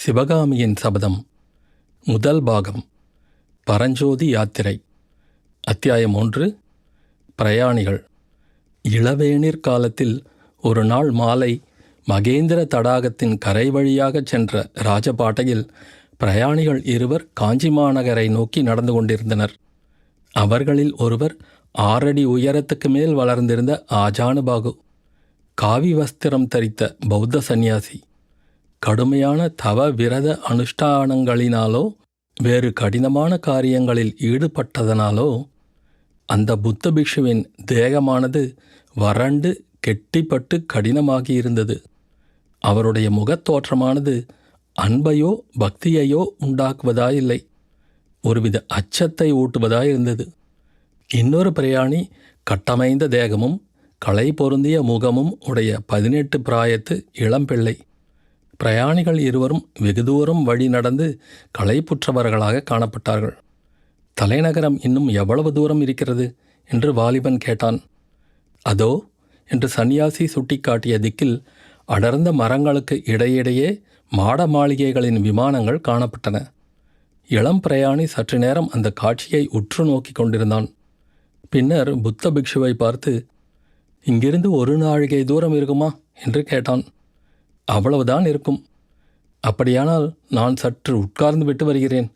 சிவகாமியின் சபதம் முதல் பாகம் பரஞ்சோதி யாத்திரை அத்தியாயம் ஒன்று பிரயாணிகள். இளவேனிற் காலத்தில் ஒரு நாள் மாலை மகேந்திர தடாகத்தின் கரை வழியாகச் சென்ற ராஜபாட்டையில் பிரயாணிகள் இருவர் காஞ்சி மாநகரை நோக்கி நடந்து கொண்டிருந்தனர். அவர்களில் ஒருவர் ஆறடி உயரத்துக்கு மேல் வளர்ந்திருந்த ஆஜானுபாகு. காவி வஸ்திரம் தரித்த பௌத்த சந்நியாசி. கடுமையான தவ விரத அனுஷ்டானங்களினாலோ வேறு கடினமான காரியங்களில் ஈடுபட்டதனாலோ அந்த புத்த பிக்ஷுவின் தேகமானது வறண்டு கெட்டிப்பட்டு கடினமாகியிருந்தது. அவருடைய முகத்தோற்றமானது அன்பையோ பக்தியையோ உண்டாக்குவதாயில்லை. ஒருவித அச்சத்தை ஊட்டுவதாயிருந்தது. இன்னொரு பிரயாணி கட்டமைந்த தேகமும் களை பொருந்திய முகமும் உடைய பதினெட்டு பிராயத்து இளம்பிள்ளை. பிரயாணிகள் இருவரும் வெகு தூரம் வழி நடந்து களைப்புற்றவர்களாக காணப்பட்டார்கள். தலைநகரம் இன்னும் எவ்வளவு தூரம் இருக்கிறது? என்று வாலிபன் கேட்டான். அதோ என்று சன்னியாசி சுட்டிக்காட்டிய திக்கில் அடர்ந்த மரங்களுக்கு இடையிடையே மாட மாளிகைகளின் விமானங்கள் காணப்பட்டன. இளம் பிரயாணி சற்று நேரம் அந்த காட்சியை உற்று நோக்கி கொண்டிருந்தான். பின்னர் புத்த பிக்ஷுவை பார்த்து இங்கிருந்து ஒரு நாழிகை தூரம் இருக்குமா? என்று கேட்டான். அவ்வளவுதான் இருக்கும். அப்படியானால் நான் சற்று உட்கார்ந்து விட்டு வருகிறேன்.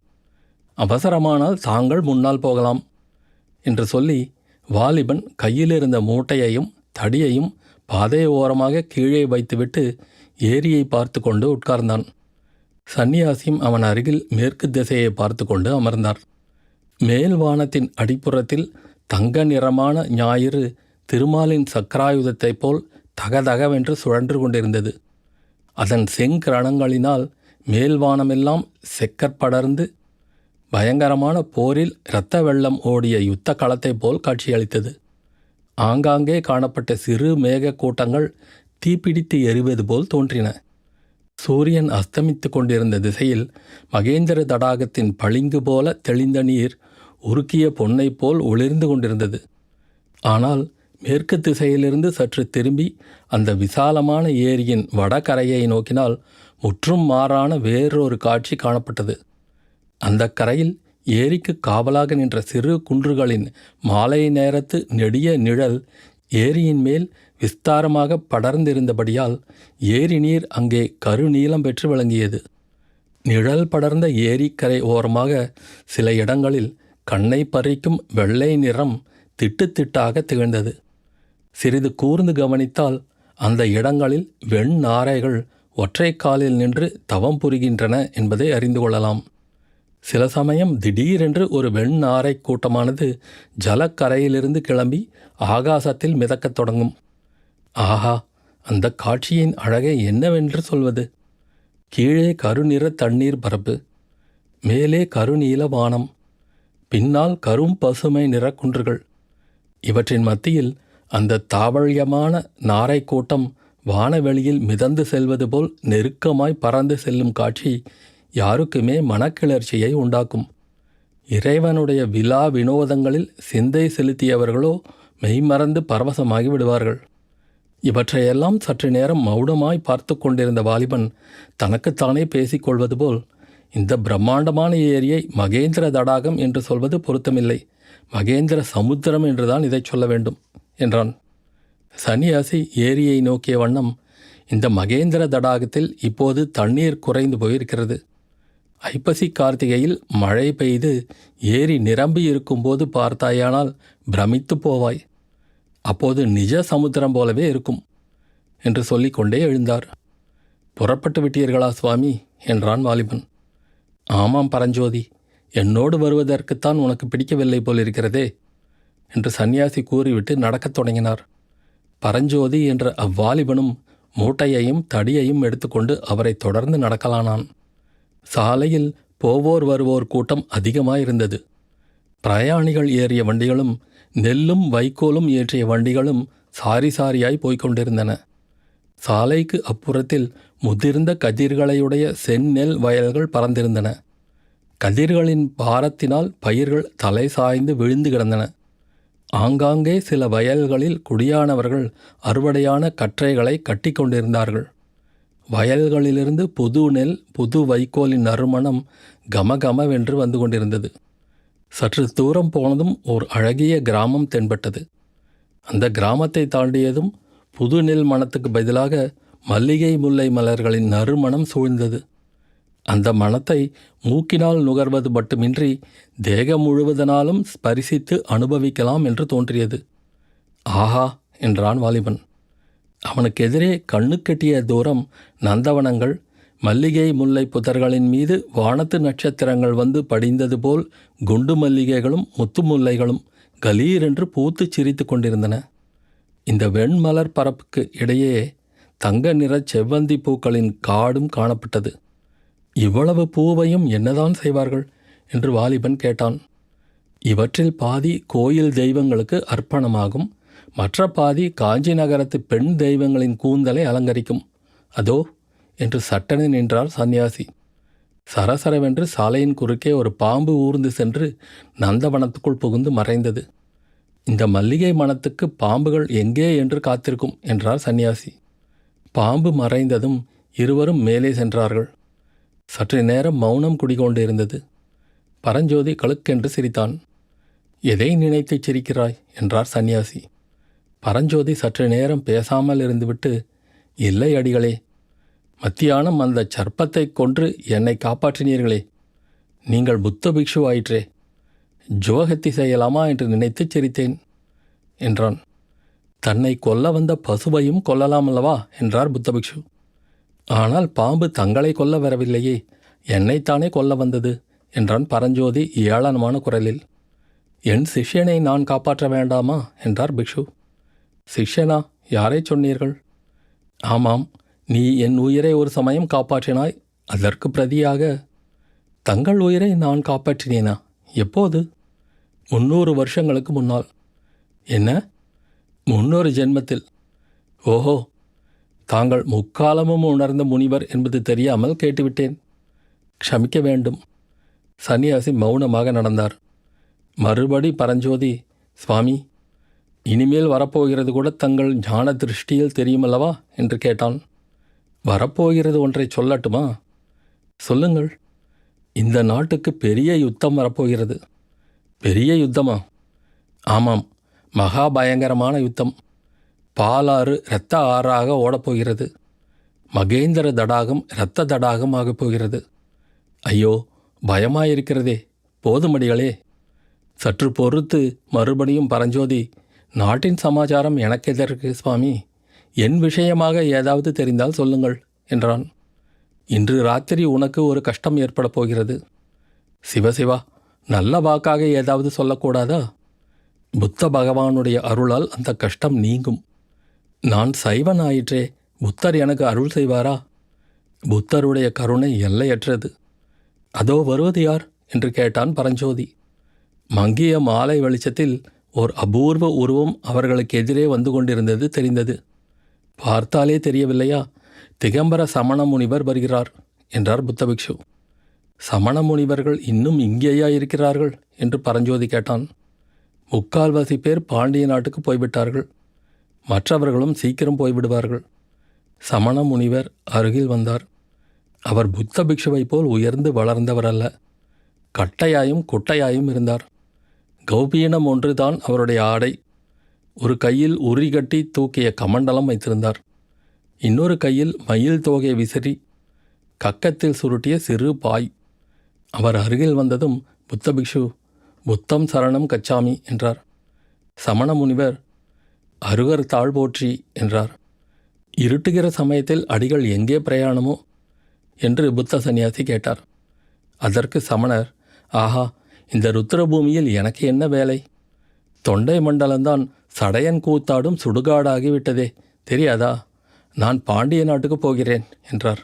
அவசரமானால் தாங்கள் முன்னால் போகலாம் என்று சொல்லி வாலிபன் கையில் இருந்த மூட்டையையும் தடியையும் பாதை ஓரமாக கீழே வைத்துவிட்டு ஏரியை பார்த்து கொண்டு உட்கார்ந்தான். சந்நியாசியும் அவன் அருகில் மேற்கு திசையை பார்த்து கொண்டு அமர்ந்தார். மேல் வானத்தின் அடிப்புறத்தில் தங்க நிறமான ஞாயிறு திருமாலின் சக்கராயுதத்தைப் போல் தகதகவென்று சுழன்று கொண்டிருந்தது. அதன் செங்கிரணங்களினால் மேல்வானமெல்லாம் செக்கற்படர்ந்து பயங்கரமான போரில் இரத்த வெள்ளம் ஓடிய யுத்த களத்தைப் போல் காட்சியளித்தது. ஆங்காங்கே காணப்பட்ட சிறு மேக கூட்டங்கள் தீப்பிடித்து எரிவது போல் தோன்றின. சூரியன் அஸ்தமித்து கொண்டிருந்த திசையில் மகேந்திர தடாகத்தின் பளிங்கு போல தெளிந்த நீர் உருக்கிய பொன்னைப் போல் ஒளிர்ந்து கொண்டிருந்தது. ஆனால் மேற்கு திசையிலிருந்து சற்று திரும்பி அந்த விசாலமான ஏரியின் வடகரையை நோக்கினால் முற்றும் மாறான வேறொரு காட்சி காணப்பட்டது. அந்த கரையில் ஏரிக்கு காவலாக நின்ற சிறு குன்றுகளின் மாலை நேரத்து நெடிய நிழல் ஏரியின் மேல் விஸ்தாரமாக படர்ந்திருந்தபடியால் ஏரி நீர் அங்கே கருநீளம் பெற்று விளங்கியது. நிழல் படர்ந்த ஏரிக்கரை ஓரமாக சில இடங்களில் கண்ணை பறிக்கும் வெள்ளை நிறம் திட்டு திட்டாக திகழ்ந்தது. சிறிது கூர்ந்து கவனித்தால் அந்த இடங்களில் வெண் நாரைகள் ஒற்றை காலில் நின்று தவம் புரிகின்றன என்பதை அறிந்து கொள்ளலாம். சில சமயம் திடீரென்று ஒரு வெண் நாரை கூட்டமானது ஜலக்கரையிலிருந்து கிளம்பி ஆகாசத்தில் மிதக்கத் தொடங்கும். ஆஹா அந்த காட்சியின் அழகை என்னவென்று சொல்வது? கீழே கருநிற தண்ணீர் பரப்பு மேலே கருநீல வானம் பின்னால் கரும் பசுமை நிற குன்றுகள். இவற்றின் மத்தியில் அந்த தாவழியமான நாரைக்கூட்டம் வானவெளியில் மிதந்து செல்வது போல் நெருக்கமாய் பறந்து செல்லும் காட்சி யாருக்குமே மனக்கிளர்ச்சியை உண்டாக்கும். இறைவனுடைய விழா வினோதங்களில் சிந்தை செலுத்தியவர்களோ மெய்மறந்து பரவசமாகி விடுவார்கள். இவற்றையெல்லாம் சற்று நேரம் மௌனமாய் பார்த்து கொண்டிருந்த வாலிபன் தனக்குத்தானே பேசிக்கொள்வது போல் இந்த பிரம்மாண்டமான ஏரியை மகேந்திர தடாகம் என்று சொல்வது பொருத்தமில்லை. மகேந்திர சமுத்திரம் என்றுதான் இதை சொல்ல வேண்டும். என்றான். சன்னியாசி ஏரியை நோக்கிய வண்ணம் இந்த மகேந்திர தடாகத்தில் இப்போது தண்ணீர் குறைந்து போயிருக்கிறது. ஐப்பசி கார்த்திகையில் மழை பெய்து ஏரி நிரம்பி இருக்கும்போது பார்த்தாயானால் பிரமித்து போவாய். அப்போது நிஜ சமுத்திரம் போலவே இருக்கும் என்று சொல்லிக்கொண்டே எழுந்தார். புறப்பட்டு விட்டீர்களா சுவாமி? என்றான் வாலிபன். ஆமாம் பரஞ்சோதி என்னோடு வருவதற்குத்தான் உனக்கு பிடிக்கவில்லை போலிருக்கிறதே. என்று சன்னியாசி கூறிவிட்டு நடக்கத் தொடங்கினார். பரஞ்சோதி என்ற அவ்வாலிபனும் மூட்டையையும் தடியையும் எடுத்துக்கொண்டு அவரை தொடர்ந்து நடக்கலானான். சாலையில் போவோர் வருவோர் கூட்டம் அதிகமாயிருந்தது. பிரயாணிகள் ஏறிய வண்டிகளும் நெல்லும் வைக்கோலும் ஏற்றிய வண்டிகளும் சாரி சாரியாய் போய்கொண்டிருந்தன சாலைக்கு அப்புறத்தில் முதிர்ந்த கதிர்களையுடைய செந்நெல் வயல்கள் பறந்திருந்தன. கதிர்களின் பாரத்தினால் பயிர்கள் தலை சாய்ந்து விழுந்து கிடந்தன. ஆங்காங்கே சில வயல்களில் குடியானவர்கள் அறுவடையான கற்றைகளை கட்டி கொண்டிருந்தார்கள் வயல்களிலிருந்து புது நெல் புது வைக்கோலின் நறுமணம் கமகமவென்று வந்து கொண்டிருந்தது. சற்று தூரம் போனதும் ஓர் அழகிய கிராமம் தென்பட்டது. அந்த கிராமத்தை தாண்டியதும் புது நெல் மணத்துக்கு பதிலாக மல்லிகை முல்லை மலர்களின் நறுமணம் சூழ்ந்தது. அந்த மனத்தை மூக்கினால் நுகர்வது மட்டுமின்றி தேகம் முழுவதனாலும் ஸ்பரிசித்து அனுபவிக்கலாம் என்று தோன்றியது. ஆஹா! என்றான் வாலிபன். அவனுக்கு எதிரே கண்ணுக்கெட்டிய தூரம் நந்தவனங்கள் மல்லிகை முல்லை புதர்களின் மீது வானத்து நட்சத்திரங்கள் வந்து படிந்தது போல் குண்டு மல்லிகைகளும் முத்து முல்லைகளும் கலீரென்று பூத்துச் சிரித்து கொண்டிருந்தன. இந்த வெண்மலர் பரப்புக்கு இடையே தங்க நிற செவ்வந்தி பூக்களின் காடும் காணப்பட்டது. இவ்வளவு பூவையும் என்னதான் செய்வார்கள்? என்று வாலிபன் கேட்டான். இவற்றில் பாதி கோயில் தெய்வங்களுக்கு அர்ப்பணமாகும் மற்ற பாதி காஞ்சி நகரத்து பெண் தெய்வங்களின் கூந்தலை அலங்கரிக்கும். அதோ என்று சட்டென நின்றார் சந்நியாசி. சரசரவென்று சாலையின் குறுக்கே ஒரு பாம்பு ஊர்ந்து சென்று நந்தவனத்துக்குள் புகுந்து மறைந்தது. இந்த மல்லிகை மனத்துக்கு பாம்புகள் எங்கே என்று காத்திருக்கும் என்றார் சந்நியாசி. பாம்பு மறைந்ததும் இருவரும் மேலே சென்றார்கள். சற்று நேரம் மௌனம் குடிகொண்டு இருந்தது பரஞ்சோதி கழுக்கென்று சிரித்தான். எதை நினைத்துச் சிரிக்கிறாய்? என்றார் சந்நியாசி. பரஞ்சோதி சற்று நேரம் பேசாமல் இருந்துவிட்டு இல்லை அடிகளே மத்தியானம் அந்த சர்ப்பத்தைக் கொன்று என்னை காப்பாற்றினீர்களே நீங்கள் புத்த பிக்ஷு ஆயிற்றே ஜோகத்தி செய்யலாமா என்று நினைத்துச் சிரித்தேன் என்றான். தன்னை கொல்ல வந்த பசுவையும் கொல்லலாம் அல்லவா? என்றார் புத்த பிக்ஷு. ஆனால் பாம்பு தங்களை கொல்ல வரவில்லையே என்னைத்தானே கொல்ல வந்தது? என்றான் பரஞ்சோதி ஏளனமான குரலில். என் சிஷ்யனை நான் காப்பாற்ற வேண்டாமா? என்றார் பிக்ஷு. சிஷ்யனா? யாரை சொன்னீர்கள்? ஆமாம் நீ என் உயிரை ஒரு சமயம் காப்பாற்றினாய் அதற்கு பிரதியாக. தங்கள் உயிரை நான் காப்பாற்றினேனா? எப்போது? முன்னூறு வருஷங்களுக்கு முன்னால். என்ன? முன்னொரு ஜென்மத்தில். ஓஹோ தாங்கள் முக்காலமும் உணர்ந்த முனிவர் என்பது தெரியாமல் கேட்டுவிட்டேன். க்ஷமிக்க வேண்டும். சன்னியாசி மௌனமாக நடந்தார். மறுபடி பரஞ்சோதி சுவாமி இனிமேல் வரப்போகிறது கூட தங்கள் ஞான திருஷ்டியில் தெரியுமல்லவா? என்று கேட்டான். வரப்போகிறது ஒன்றை சொல்லட்டுமா? சொல்லுங்கள். இந்த நாட்டுக்கு பெரிய யுத்தம் வரப்போகிறது. பெரிய யுத்தமா? ஆமாம். மகா பயங்கரமான யுத்தம். பாலாறு இரத்த ஆறாக ஓடப்போகிறது. மகேந்திர தடாகம் இரத்த தடாகம் ஆகப் போகிறது. ஐயோ பயமாயிருக்கிறதே. போதுமடிகளே. சற்று பொறுத்து மறுபடியும் பரஞ்சோதி நாட்டின் சமாச்சாரம் எனக்கு எதற்கு சுவாமி? என் விஷயமாக ஏதாவது தெரிந்தால் சொல்லுங்கள் என்றான். இன்று ராத்திரி உனக்கு ஒரு கஷ்டம் ஏற்படப் போகிறது. சிவசிவா நல்ல வாக்காக ஏதாவது சொல்லக்கூடாதா? புத்த பகவானுடைய அருளால் அந்த கஷ்டம் நீங்கும். நான் சைவன் ஆயிற்றே புத்தர் எனக்கு அருள் செய்வாரா? புத்தருடைய கருணை எல்லையற்றது. அதோ வருவது யார்? என்று கேட்டான் பரஞ்சோதி. மங்கிய மாலை வெளிச்சத்தில் ஓர் அபூர்வ உருவம் அவர்களுக்கு எதிரே வந்து கொண்டிருந்தது தெரிந்தது. பார்த்தாலே தெரியவில்லையா? திகம்பர சமண முனிவர் வருகிறார் என்றார் புத்தபிக்ஷு. சமண முனிவர்கள் இன்னும் இங்கேயா இருக்கிறார்கள்? என்று பரஞ்சோதி கேட்டான். முக்கால்வாசி பேர் பாண்டிய நாட்டுக்கு போய்விட்டார்கள். மற்றவர்களும் சீக்கிரம் போய்விடுவார்கள். சமண முனிவர் அருகில் வந்தார். அவர் புத்த பிக்ஷுவைப் போல் உயர்ந்து வளர்ந்தவர் அல்ல கட்டையாயும் குட்டையாயும் இருந்தார். கௌபீனம் ஒன்றுதான் அவருடைய ஆடை. ஒரு கையில் உரி கட்டி தூக்கிய கமண்டலம் வைத்திருந்தார். இன்னொரு கையில் மயில் தோகை விசிறி கக்கத்தில் சுருட்டிய சிறு பாய். அவர் அருகில் வந்ததும் புத்த பிக்ஷு புத்தம் சரணம் கச்சாமி என்றார். சமண முனிவர் அருகர் தாழ் போற்றி என்றார். இருட்டுகிற சமயத்தில் அடிகள் எங்கே பிரயாணமோ என்று புத்த சந்நியாசி கேட்டார். அதற்கு சமணர் ஆஹா இந்த ருத்ரபூமியில் எனக்கு என்ன வேலை? தொண்டை மண்டலம்தான் சடையன் கூத்தாடும் சுடுகாடாகிவிட்டதே தெரியாதா? நான் பாண்டிய நாட்டுக்கு போகிறேன் என்றார்.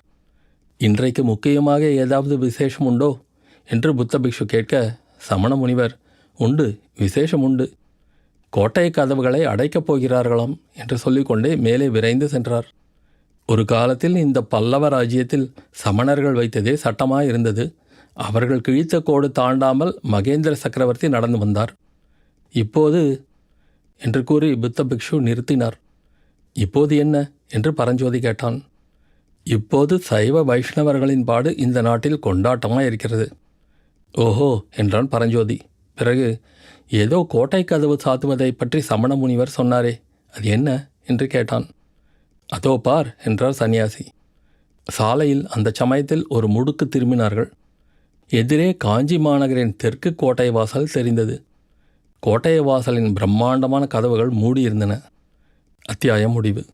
இன்றைக்கு முக்கியமாக ஏதாவது விசேஷம் உண்டோ? என்று புத்த பிக்ஷு கேட்க சமண முனிவர் உண்டு விசேஷம் உண்டு. கோட்டை கதவுகளை அடைக்கப் போகிறார்களாம் என்று சொல்லிக்கொண்டே மேலே விரைந்து சென்றார். ஒரு காலத்தில் இந்த பல்லவ ராஜ்யத்தில் சமணர்கள் வைத்ததே சட்டமாக இருந்தது அவர்கள் கிழித்த கோடு தாண்டாமல் மகேந்திர சக்கரவர்த்தி நடந்து வந்தார். இப்போது என்று கூறி புத்த பிக்ஷு நிறுத்தினார். இப்போது என்ன? என்று பரஞ்சோதி கேட்டான். இப்போது சைவ வைஷ்ணவர்களின் பாடு இந்த நாட்டில் கொண்டாட்டமாக இருக்கிறது ஓஹோ! என்றான் பரஞ்சோதி. பிறகு ஏதோ கோட்டை கதவு சாத்துவதை பற்றி சமண முனிவர் சொன்னாரே அது என்ன? என்று கேட்டான். அதோ பார் என்றார் சன்னியாசி சாலையில் அந்த சமயத்தில் ஒரு முடுக்கு திரும்பினார்கள். எதிரே காஞ்சி மாநகரின் தெற்கு கோட்டை வாசல் தெரிந்தது. கோட்டை வாசலின் பிரம்மாண்டமான கதவுகள் மூடியிருந்தன. அத்தியாயம் முடிவு.